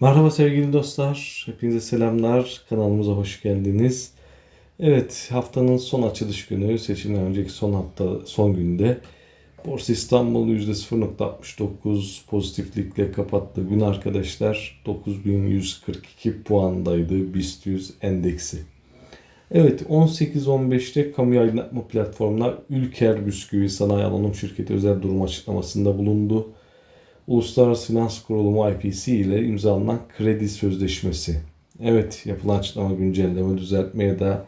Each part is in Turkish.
Merhaba sevgili dostlar. Hepinize selamlar. Kanalımıza hoş geldiniz. Evet, haftanın son açılış günü, seçimden önceki son hafta, son günde Borsa İstanbul %0.69 pozitiflikle kapattı. Gün arkadaşlar 9142 puandaydı BIST 100 endeksi. Evet 18-15'te kamu aydınlatma platformuna Ülker Bisküvi Sanayi Anonim Şirketi özel durum açıklamasında bulundu. Uluslararası Finans Kurulumu IPC ile imzalanan kredi sözleşmesi. Evet yapılan açıklama güncelleme düzeltmeye de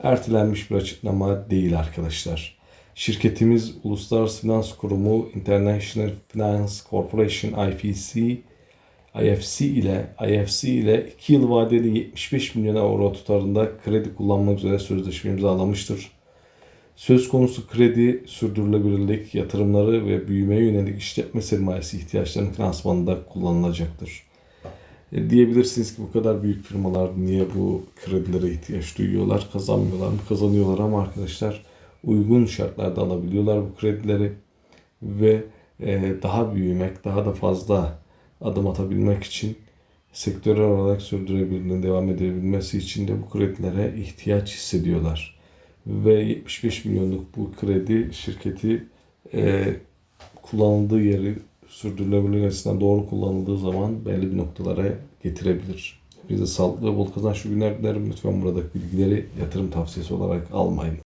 ertelenmiş bir açıklama değil arkadaşlar. Şirketimiz Uluslararası Finans Kurumu International Finance Corporation IFC IFC ile IFC ile 2 yıl vadeli 75 milyon euro tutarında kredi kullanmak üzere sözleşme imzalamıştır. Söz konusu kredi, sürdürülebilirlik, yatırımları ve büyümeye yönelik işletme sermayesi ihtiyaçlarının finansmanında kullanılacaktır. E, diyebilirsiniz ki bu kadar büyük firmalar niye bu kredilere ihtiyaç duyuyorlar, kazanmıyorlar mı? Kazanıyorlar ama arkadaşlar uygun şartlarda alabiliyorlar bu kredileri ve e, daha büyümek, daha da fazla adım atabilmek için sektörel olarak sürdürebildiğini devam edebilmesi için de bu kredilere ihtiyaç hissediyorlar. Ve 75 milyonluk bu kredi şirketi e, kullanıldığı yeri sürdürülebilir açısından doğru kullanıldığı zaman belli bir noktalara getirebilir. Bize sağlıklı ve bol kazançlı günler dilerim. Lütfen buradaki bilgileri yatırım tavsiyesi olarak almayın.